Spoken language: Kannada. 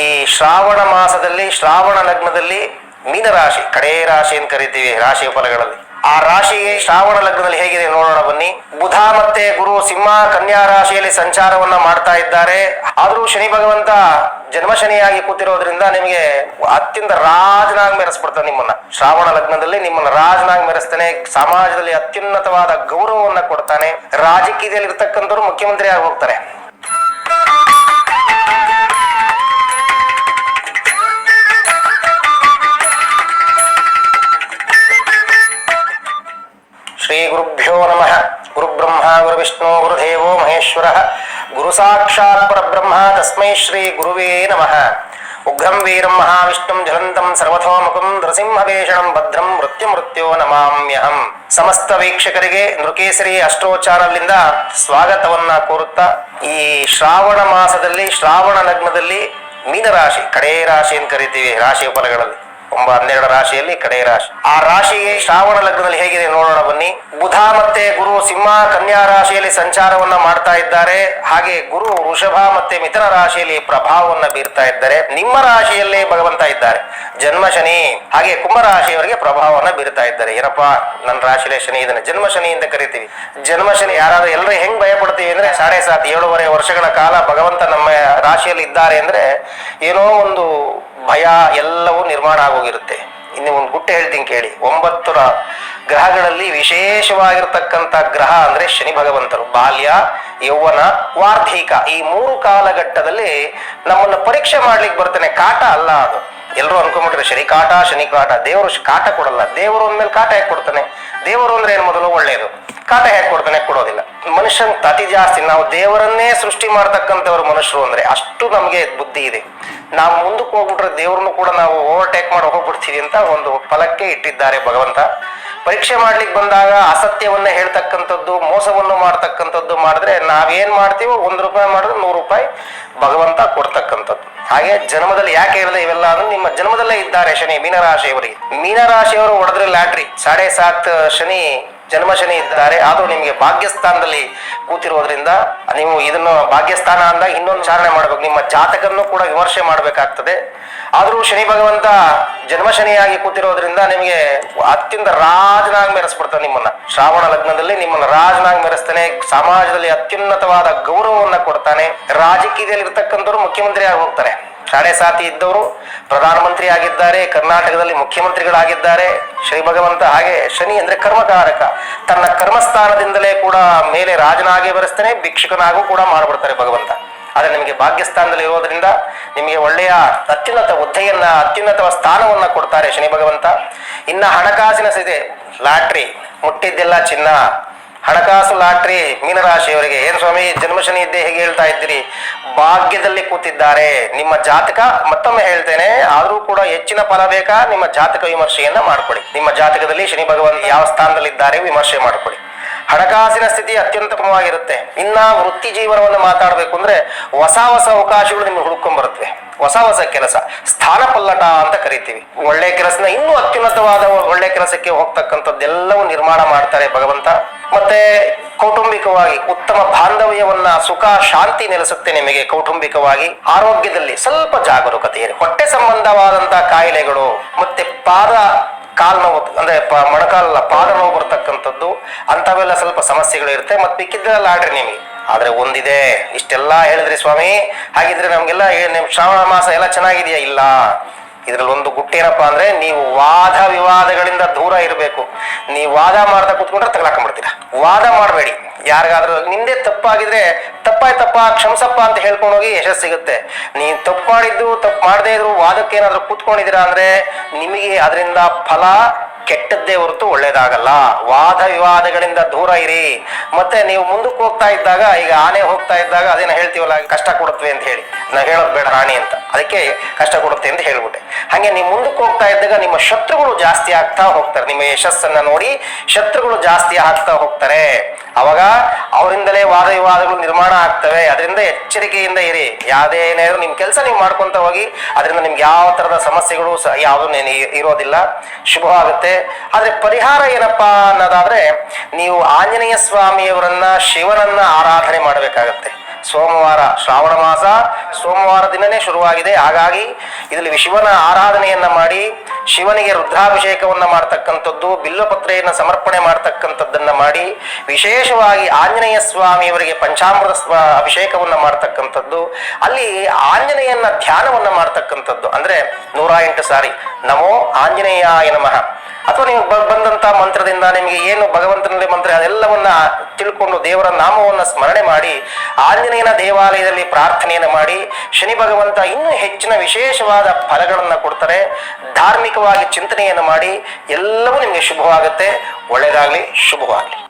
ಈ ಶ್ರಾವಣ ಮಾಸದಲ್ಲಿ, ಶ್ರಾವಣ ಲಗ್ನದಲ್ಲಿ ಮೀನರಾಶಿ ಕಡೇ ರಾಶಿ ಅಂತ ಕರಿತೀವಿ ರಾಶಿಯ ಫಲಗಳಲ್ಲಿ. ಆ ರಾಶಿ ಶ್ರಾವಣ ಲಗ್ನದಲ್ಲಿ ಹೇಗಿದೆ ನೋಡೋಣ ಬನ್ನಿ. ಬುಧ ಮತ್ತೆ ಗುರು ಸಿಂಹ ಕನ್ಯಾ ರಾಶಿಯಲ್ಲಿ ಸಂಚಾರವನ್ನ ಮಾಡ್ತಾ ಇದ್ದಾರೆ. ಆದ್ರೂ ಶನಿ ಭಗವಂತ ಜನ್ಮ ಶನಿಯಾಗಿ ಕೂತಿರೋದ್ರಿಂದ ನಿಮಗೆ ಅತ್ಯಂತ ರಾಜನಾಗಿ ಮೆರೆಸ್ಬಿಡ್ತಾನೆ ನಿಮ್ಮನ್ನ. ಶ್ರಾವಣ ಲಗ್ನದಲ್ಲಿ ನಿಮ್ಮನ್ನ ರಾಜನಾಗ್ ಮೆರೆಸ್ತಾನೆ, ಸಮಾಜದಲ್ಲಿ ಅತ್ಯುನ್ನತವಾದ ಗೌರವವನ್ನ ಕೊಡ್ತಾನೆ. ರಾಜಕೀಯದಲ್ಲಿ ಇರ್ತಕ್ಕಂಥವ್ರು ಮುಖ್ಯಮಂತ್ರಿ ಆಗಿ ಹೋಗ್ತಾರೆ. ಗುರುದೇವೋ ಗುರುಸಾಕ್ಷಾತ್ ಗುರು ಸಾಕ್ಷಾತ್ ಪರಬ್ರಹ್ಮ, ತಸ್ಮೈ ಶ್ರೀ ಗುರುವೇ ನಮಃ. ಉಗ್ರಂ ವೀರಂ ಮಹಾವಿಷ್ಣುಂ ಜ್ವಲಂತಂ ಸರ್ವಥೋಮುಖಂ ನೃಸಿಂಹವೇಷಣಂ ಭದ್ರಂ ಮೃತ್ಯು ಮೃತ್ಯೋ ನಮಾಮ್ಯಹಂ. ಸಮಸ್ತ ವೀಕ್ಷಕರಿಗೆ ನೃಕೇಸರಿ ಅಷ್ಟೋಚಾರದಿಂದ ಸ್ವಾಗತವನ್ನ ಕೋರುತ್ತಾ ಈ ಶ್ರಾವಣ ಮಾಸದಲ್ಲಿ, ಶ್ರಾವಣ ಲಗ್ನದಲ್ಲಿ ಮೀನರಾಶಿ, ಕಡೇ ರಾಶಿ ಅಂತ ಕರಿತೀವಿ. ರಾಶಿ ಫಲಗಳಲ್ಲಿ ಒಂಬ ಹನ್ನೆರಡು ರಾಶಿಯಲ್ಲಿ ಕಡೆ ರಾಶಿ. ಆ ರಾಶಿ ಶ್ರಾವಣ ಲಗ್ನದಲ್ಲಿ ಹೇಗಿದೆ ನೋಡೋಣ ಬನ್ನಿ. ಬುಧ ಮತ್ತೆ ಗುರು ಸಿಂಹ ಕನ್ಯಾ ರಾಶಿಯಲ್ಲಿ ಸಂಚಾರವನ್ನ ಮಾಡ್ತಾ ಇದ್ದಾರೆ. ಹಾಗೆ ಗುರು ವೃಷಭ ಮತ್ತೆ ಮಿಥುನ ರಾಶಿಯಲ್ಲಿ ಪ್ರಭಾವವನ್ನ ಬೀರ್ತಾ ಇದ್ದಾರೆ. ನಿಮ್ಮ ರಾಶಿಯಲ್ಲೇ ಭಗವಂತ ಇದ್ದಾರೆ. ಜನ್ಮ ಶನಿ, ಹಾಗೆ ಕುಂಭ ರಾಶಿಯವರಿಗೆ ಪ್ರಭಾವವನ್ನ ಬೀರ್ತಾ ಇದ್ದಾರೆ. ಏನಪ್ಪಾ ನನ್ನ ರಾಶಿಲೇ ಶನಿ ಇದನ್ನ ಜನ್ಮ ಶನಿ ಅಂತ ಕರಿತೀವಿ. ಜನ್ಮ ಶನಿ ಯಾರಾದ್ರೂ ಎಲ್ಲರೂ ಹೆಂಗ್ ಭಯ ಪಡ್ತೀವಿ ಅಂದ್ರೆ ಸಾಡೆ ಸಾತ್ ಏಳುವರೆ ವರ್ಷಗಳ ಕಾಲ ಭಗವಂತ ನಮ್ಮ ರಾಶಿಯಲ್ಲಿ ಇದ್ದಾರೆ ಅಂದ್ರೆ, ಏನೋ ಒಂದು ಭಯ ಎಲ್ಲವೂ ನಿರ್ಮಾಣ ಆಗೋಗಿರುತ್ತೆ. ಇನ್ನು ಒಂದು ಗುಟ್ಟು ಹೇಳ್ತೀನಿ ಕೇಳಿ. ಒಂಬತ್ತರ ಗ್ರಹಗಳಲ್ಲಿ ವಿಶೇಷವಾಗಿರ್ತಕ್ಕಂಥ ಗ್ರಹ ಅಂದ್ರೆ ಶನಿ ಭಗವಂತರು. ಬಾಲ್ಯ, ಯೌವನ, ವಾರ್ಧಿಕ. ಈ ಮೂರು ಕಾಲಘಟ್ಟದಲ್ಲಿ ನಮ್ಮನ್ನ ಪರೀಕ್ಷೆ ಮಾಡ್ಲಿಕ್ಕೆ ಬರ್ತೇನೆ. ಕಾಟ ಅಲ್ಲ ಅದು. ಎಲ್ಲರೂ ಅನ್ಕೊಂಡ್ಬಿಟ್ರೆ ಶನಿ ಕಾಟ ಶನಿ ಕಾಟ ದೇವರು ಕಾಟ ಕೊಡಲ್ಲ. ದೇವರು ಅಂದ್ಮೇಲೆ ಕಾಟ ಹೇಗೆ ಕೊಡ್ತಾನೆ? ದೇವರು ಅಂದ್ರೆ ಏನು ಮೊದಲು ಒಳ್ಳೆಯದು ಕಾಟ ಹೇಗೆ ಕೊಡ್ತಾನೆ ಕೊಡೋದಿಲ್ಲ. ಮನುಷ್ಯನ್ ಅತಿ ಜಾಸ್ತಿ ನಾವು ದೇವರನ್ನೇ ಸೃಷ್ಟಿ ಮಾಡ್ತಕ್ಕಂಥವ್ರು ಮನುಷ್ಯರು ಅಂದ್ರೆ ಅಷ್ಟು ನಮಗೆ ಬುದ್ಧಿ ಇದೆ. ನಾವು ಮುಂದಕ್ಕೆ ಹೋಗ್ಬಿಟ್ರೆ ದೇವ್ರನ್ನು ಕೂಡ ನಾವು ಓವರ್ಟೇಕ್ ಮಾಡಿ ಹೋಗ್ಬಿಡ್ತೀವಿ ಅಂತ ಒಂದು ಫಲಕ್ಕೆ ಇಟ್ಟಿದ್ದಾರೆ ಭಗವಂತ. ಪರೀಕ್ಷೆ ಮಾಡ್ಲಿಕ್ಕೆ ಬಂದಾಗ ಅಸತ್ಯವನ್ನ ಹೇಳ್ತಕ್ಕಂಥದ್ದು, ಮೋಸವನ್ನು ಮಾಡ್ತಕ್ಕಂಥದ್ದು ಮಾಡಿದ್ರೆ ನಾವೇನ್ ಮಾಡ್ತೀವೋ ಒಂದು ರೂಪಾಯಿ ಮಾಡಿದ್ರೆ ನೂರು ರೂಪಾಯಿ ಭಗವಂತ ಕೊಡ್ತಕ್ಕಂಥದ್ದು. ಹಾಗೆ ಜನ್ಮದಲ್ಲಿ ಯಾಕೆ ಇರಲಿ ಇವೆಲ್ಲ ಅಂದ್ರೆ ನಿಮ್ಮ ಜನ್ಮದಲ್ಲೇ ಇದ್ದಾರೆ ಶನಿ ಮೀನರಾಶಿಯವರಿಗೆ. ಮೀನರಾಶಿಯವರು ಹೊಡೆದ್ರೆ ಲಾಟ್ರಿ. ಸಾಡೆ ಸಾತ್ ಶನಿ ಜನ್ಮ ಶನಿ ಇದ್ದಾರೆ. ಆದರೂ ನಿಮಗೆ ಭಾಗ್ಯಸ್ಥಾನದಲ್ಲಿ ಕೂತಿರೋದ್ರಿಂದ, ನೀವು ಇದನ್ನು ಭಾಗ್ಯಸ್ಥಾನ ಅಂದಾಗ ಇನ್ನೊಂದು ಚಾರಣೆ ಮಾಡ್ಬೇಕು. ನಿಮ್ಮ ಜಾತಕವನ್ನು ಕೂಡ ವಿಮರ್ಶೆ ಮಾಡಬೇಕಾಗ್ತದೆ. ಆದರೂ ಶನಿ ಭಗವಂತ ಜನ್ಮ ಶನಿಯಾಗಿ ಕೂತಿರೋದ್ರಿಂದ ನಿಮಗೆ ಅತ್ಯಂತ ರಾಜನಾಗಿ ಮೆರೆಸ್ಬಿಡ್ತಾನೆ ನಿಮ್ಮನ್ನ. ಶ್ರಾವಣ ಲಗ್ನದಲ್ಲಿ ನಿಮ್ಮನ್ನ ರಾಜನಾಗಿ ಮೆರೆಸ್ತಾನೆ. ಸಮಾಜದಲ್ಲಿ ಅತ್ಯುನ್ನತವಾದ ಗೌರವವನ್ನು ಕೊಡ್ತಾನೆ. ರಾಜಕೀಯದಲ್ಲಿ ಇರ್ತಕ್ಕಂಥವ್ರು ಮುಖ್ಯಮಂತ್ರಿ ಆಗಿ ಹೋಗ್ತಾರೆ. ಸಾಡೆ ಸಾತಿ ಇದ್ದವರು ಪ್ರಧಾನಮಂತ್ರಿ ಆಗಿದ್ದಾರೆ ಕರ್ನಾಟಕದಲ್ಲಿ ಮುಖ್ಯಮಂತ್ರಿಗಳಾಗಿದ್ದಾರೆ. ಶ್ರೀ ಭಗವಂತ ಹಾಗೆ ಶನಿ ಅಂದ್ರೆ ಕರ್ಮಕಾರಕ. ತನ್ನ ಕರ್ಮಸ್ಥಾನದಿಂದಲೇ ಕೂಡ ಮೇಲೆ ರಾಜನಾಗಿ ಬರೆಸ್ತಾನೆ, ಭಿಕ್ಷುಕನಾಗೂ ಕೂಡ ಮಾಡಿಬಿಡ್ತಾರೆ ಭಗವಂತ. ಆದರೆ ನಿಮಗೆ ಭಾಗ್ಯಸ್ಥಾನದಲ್ಲಿ ಇರೋದ್ರಿಂದ ನಿಮಗೆ ಒಳ್ಳೆಯ ಅತ್ಯುನ್ನತ ಹುದ್ದೆಯನ್ನ ಅತ್ಯುನ್ನತ ಸ್ಥಾನವನ್ನ ಕೊಡ್ತಾರೆ ಶನಿ ಭಗವಂತ. ಇನ್ನ ಹಣಕಾಸಿನ ಸಿದೆ, ಲಾಟ್ರಿ, ಮುಟ್ಟಿದ್ದೆಲ್ಲ ಚಿನ್ನ ಹಣಕಾಸು ಲಾಟ್ರಿ ಮೀನರಾಶಿಯವರಿಗೆ, ಏನ್ ಸ್ವಾಮಿ, ಜನ್ಮಶನಿ ಇದ್ದೆ ಹೇಗೆ ಹೇಳ್ತಾ ಇದ್ದೀರಿ? ಭಾಗ್ಯದಲ್ಲಿ ಕೂತಿದ್ದಾರೆ. ನಿಮ್ಮ ಜಾತಕ ಮತ್ತೊಮ್ಮೆ ಹೇಳ್ತೇನೆ, ಆದರೂ ಕೂಡ ಹೆಚ್ಚಿನ ಫಲ ಬೇಕಾ? ನಿಮ್ಮ ಜಾತಕ ವಿಮರ್ಶೆಯನ್ನ ಮಾಡ್ಕೊಳ್ಳಿ. ನಿಮ್ಮ ಜಾತಕದಲ್ಲಿ ಶನಿ ಭಗವಂತ ಯಾವ ಸ್ಥಾನದಲ್ಲಿದ್ದಾರೆ ವಿಮರ್ಶೆ ಮಾಡ್ಕೊಳ್ಳಿ. ಹಣಕಾಸಿನ ಸ್ಥಿತಿ ಅತ್ಯುತ್ತಮವಾಗಿರುತ್ತೆ ಇನ್ನ ವೃತ್ತಿ ಜೀವನವನ್ನು ಮಾತಾಡಬೇಕು ಅಂದ್ರೆ ಹೊಸ ಹೊಸ ಅವಕಾಶಗಳು ನಿಮ್ಗೆ ಹುಡುಕೊಂಡ್ ಬರುತ್ತವೆ ಹೊಸ ಹೊಸ ಕೆಲಸ. ಸ್ಥಾನ ಪಲ್ಲಟ ಅಂತ ಕರಿತೀವಿ. ಒಳ್ಳೆ ಕೆಲಸನ ಇನ್ನೂ ಅತ್ಯುನ್ನತವಾದ ಒಳ್ಳೆ ಕೆಲಸಕ್ಕೆ ಹೋಗ್ತಕ್ಕಂಥದ್ದೆಲ್ಲವೂ ನಿರ್ಮಾಣ ಮಾಡ್ತಾರೆ ಭಗವಂತ. ಮತ್ತೆ ಕೌಟುಂಬಿಕವಾಗಿ ಉತ್ತಮ ಬಾಂಧವ್ಯವನ್ನ, ಸುಖ, ಶಾಂತಿ ನೆಲೆಸುತ್ತೆ ನಿಮಗೆ ಕೌಟುಂಬಿಕವಾಗಿ, ಆರೋಗ್ಯದಲ್ಲಿ ಸ್ವಲ್ಪ ಜಾಗರೂಕತೆ ಇರಿ. ಹೊಟ್ಟೆ ಸಂಬಂಧವಾದಂತಹ ಕಾಯಿಲೆಗಳು, ಮತ್ತೆ ಪಾದ ಕಾಲ್ ನೋವು, ಅಂದ್ರೆ ಮೊಣಕಾಲ ಪಾದ ನೋವು ಬರ್ತಕ್ಕಂಥದ್ದು ಅಂತವೆಲ್ಲ ಸ್ವಲ್ಪ ಸಮಸ್ಯೆಗಳು ಇರುತ್ತೆ, ಮತ್ತೆ ಬಿಕ್ಕಿದ್ದೆಲ್ಲ ಆಡ್ರಿ ನಿಮಗೆ. ಆದ್ರೆ ಒಂದಿದೆ, ಇಷ್ಟೆಲ್ಲ ಹೇಳಿದ್ರಿ ಸ್ವಾಮಿ, ಹಾಗಿದ್ರೆ ನಮ್ಗೆಲ್ಲ ಶ್ರಾವಣ ಮಾಸ ಎಲ್ಲ ಚೆನ್ನಾಗಿದೆಯಾ, ಇಲ್ಲ? ಇದ್ರಲ್ಲಿ ಒಂದು ಗುಟ್ಟೇನಪ್ಪ ಅಂದ್ರೆ ನೀವು ವಾದ ವಿವಾದಗಳಿಂದ ದೂರ ಇರಬೇಕು. ನೀವು ವಾದ ಮಾಡ್ತಾ ಕೂತ್ಕೊಂಡ್ರೆ ತಗಲಾಕೊಂಡ್ಬಿಡ್ತೀರಾ. ವಾದ ಮಾಡಬೇಡಿ. ಯಾರಿಗಾದ್ರೂ ನಿಂದೆ ತಪ್ಪಾಗಿದ್ರೆ ತಪ್ಪಾಯ್ ತಪ್ಪ, ಕ್ಷಮಸಪ್ಪ ಅಂತ ಹೇಳ್ಕೊಂಡು ಹೋಗಿ ಯಶಸ್ಸು ಸಿಗುತ್ತೆ ನೀವು ತಪ್ಪು ಮಾಡಿದ್ದು, ತಪ್ಪು ಮಾಡದೇ ಇದ್ರು ವಾದಕ್ಕೆ ಏನಾದ್ರೂ ಕೂತ್ಕೊಂಡಿದ್ದೀರಾ ಅಂದ್ರೆ ನಿಮಗೆ ಅದರಿಂದ ಫಲ ಕೆಟ್ಟದ್ದೇ ಹೊರತು ಒಳ್ಳೇದಾಗಲ್ಲ. ವಾದ ವಿವಾದಗಳಿಂದ ದೂರ ಇರಿ. ಮತ್ತೆ ನೀವು ಮುಂದಕ್ಕೆ ಹೋಗ್ತಾ ಇದ್ದಾಗ, ಈಗ ಆನೆ ಹೋಗ್ತಾ ಇದ್ದಾಗ ಅದೇನ ಹೇಳ್ತೀವಲ್ಲ, ಕಷ್ಟ ಕೊಡುತ್ತೆ ಅಂತ ಹೇಳಿ. ನಾ ಹೇಳೋದು ಬೇಡ, ರಾಣಿ ಅಂತ. ಅದಕ್ಕೆ ಕಷ್ಟ ಕೊಡುತ್ತೆ ಅಂತ ಹೇಳ್ಬಿಟ್ಟೆ. ಹಾಗೆ ನೀವು ಮುಂದಕ್ಕೆ ಹೋಗ್ತಾ ಇದ್ದಾಗ ನಿಮ್ಮ ಶತ್ರುಗಳು ಜಾಸ್ತಿ ಆಗ್ತಾ ಹೋಗ್ತಾರೆ. ನಿಮ್ಮ ಯಶಸ್ಸನ್ನ ನೋಡಿ ಶತ್ರುಗಳು ಜಾಸ್ತಿ ಆಗ್ತಾ ಹೋಗ್ತಾರೆ. ಅವಾಗ ಅವರಿಂದಲೇ ವಾದ ವಿವಾದಗಳು ನಿರ್ಮಾಣ ಆಗ್ತವೆ. ಅದರಿಂದ ಎಚ್ಚರಿಕೆಯಿಂದ ಇರಿ. ಯಾವುದೇ ನಿಮ್ಮ ನಿಮ್ ಕೆಲಸ ನೀವು ಮಾಡ್ಕೊಂತ ಹೋಗಿ, ಅದರಿಂದ ನಿಮ್ಗೆ ಯಾವ ತರದ ಸಮಸ್ಯೆಗಳು ಯಾವುದು ಇರೋದಿಲ್ಲ. ಶುಭವಾಗುತ್ತೆ ಆದರೆ ಪರಿಹಾರ ಏನಪ್ಪಾ ಅನ್ನೋದಾದ್ರೆ, ನೀವು ಆಂಜನೇಯ ಸ್ವಾಮಿಯವರನ್ನ ಶಿವನನ್ನ ಆರಾಧನೆ ಮಾಡಬೇಕಾಗತ್ತೆ. ಸೋಮವಾರ ಶ್ರಾವಣ ಮಾಸ. ಸೋಮವಾರ ದಿನನೇ ಶುರುವಾಗಿದೆ. ಹಾಗಾಗಿ ಇದರಲ್ಲಿ ಶಿವನ ಆರಾಧನೆಯನ್ನ ಮಾಡಿ, ಶಿವನಿಗೆ ರುದ್ರಾಭಿಷೇಕವನ್ನ ಮಾಡ್ತಕ್ಕಂಥದ್ದು ಬಿಲ್ವಪತ್ರೆಯನ್ನು ಸಮರ್ಪಣೆ ಮಾಡ್ತಕ್ಕಂಥದ್ದನ್ನ ಮಾಡಿ, ವಿಶೇಷವಾಗಿ ಆಂಜನೇಯ ಸ್ವಾಮಿಯವರಿಗೆ ಪಂಚಾಮೃತ ಸ್ವ, ಅಭಿಷೇಕವನ್ನ ಮಾಡ್ತಕ್ಕಂಥದ್ದು, ಅಲ್ಲಿ ಆಂಜನೇಯನ ಧ್ಯಾನವನ್ನ ಮಾಡ್ತಕ್ಕಂಥದ್ದು. ಅಂದ್ರೆ ನೂರ ಎಂಟು ಸಾರಿ, ನಮೋ ಆಂಜನೇಯ ನಮಃ. ಅಥವಾ ನೀವು ಬಂದಂತ ಮಂತ್ರದಿಂದ ನಿಮಗೆ ಏನು ಭಗವಂತನಲ್ಲಿ ಮಂತ್ರ ಅದೆಲ್ಲವನ್ನ ತಿಳ್ಕೊಂಡು ದೇವರ ನಾಮವನ್ನ ಸ್ಮರಣೆ ಮಾಡಿ ಆಂಜನೇಯನ ದೇವಾಲಯದಲ್ಲಿ ಪ್ರಾರ್ಥನೆಯನ್ನು ಮಾಡಿ ಶನಿ ಭಗವಂತ ಇನ್ನೂ ಹೆಚ್ಚಿನ ವಿಶೇಷವಾದ ಫಲಗಳನ್ನು ಕೊಡ್ತಾರೆ. ಧಾರ್ಮಿಕವಾಗಿ ಚಿಂತನೆಯನ್ನು ಮಾಡಿ ಎಲ್ಲವೂ ನಿಮಗೆ ಶುಭವಾಗುತ್ತೆ. ಒಳ್ಳೆಯದಾಗಲಿ ಶುಭವಾಗಲಿ.